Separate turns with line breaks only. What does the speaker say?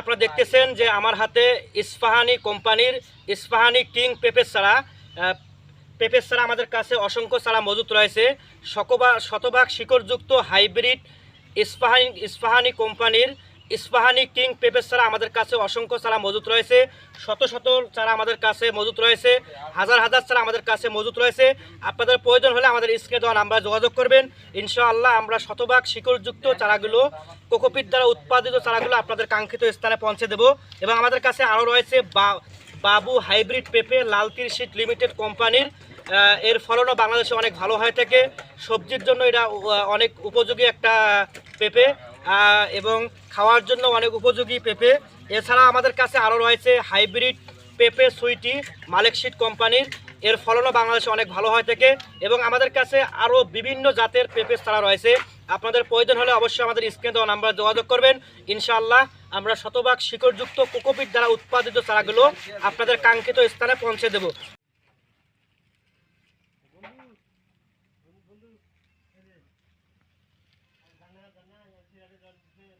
আপনারা দেখতেছেন যে আমার হাতে ইস্পাহানি কোম্পানির ইস্পাহানি কিং পেপের চারা পেপের চারা আমাদের কাছে অসংখ্য চারা মজুত রয়েছে। শতভাগ শতভাগ শিকড়যুক্ত হাইব্রিড ইস্পাহানি ইস্পাহানি কোম্পানির ইস্পাহানি কিং পেঁপের চারা আমাদের কাছে অসংখ্য চারা মজুত রয়েছে। শত শত চারা আমাদের কাছে মজুত রয়েছে। হাজার হাজার চারা আমাদের কাছে মজুত রয়েছে। আপনাদের প্রয়োজন হলে আমাদের স্ক্রিনে দেওয়া নাম্বার যোগাযোগ করবেন। ইনশাআল্লাহ আমরা শতভাগ শিকড়যুক্ত চারাগুলো, কোকোপিট দ্বারা উৎপাদিত চারাগুলো আপনাদের কাঙ্ক্ষিত স্থানে পৌঁছে দেব এবং আমাদের কাছে আরও রয়েছে বাবু হাইব্রিড পেঁপে লাল শীট লিমিটেড কোম্পানির এর ফলনও বাংলাদেশে অনেক ভালো হয়ে থাকে। সবজির জন্য এটা অনেক উপযোগী একটা পেঁপে। এবং খাওয়ার জন্য অনেক উপযোগী পেঁপে। এছাড়া আমাদের কাছে আরও রয়েছে হাইব্রিড পেঁপে সুইটি মালিক শীট কোম্পানির। এর ফলনও বাংলাদেশে অনেক ভালো হয়ে থাকে। এবং আমাদের কাছে আরও বিভিন্ন জাতের পেঁপে চারা রয়েছে। আপনাদের প্রয়োজন হলে অবশ্যই আমাদের স্ক্রিনে দেওয়া নাম্বার যোগাযোগ করবেন। ইনশাআল্লাহ আমরা শতভাগ শিকড়যুক্ত কোকোপিট দ্বারা উৎপাদিত চারাগুলো আপনাদের কাঙ্ক্ষিত স্থানে পৌঁছে দেব। qui arrive à l'ouvrir.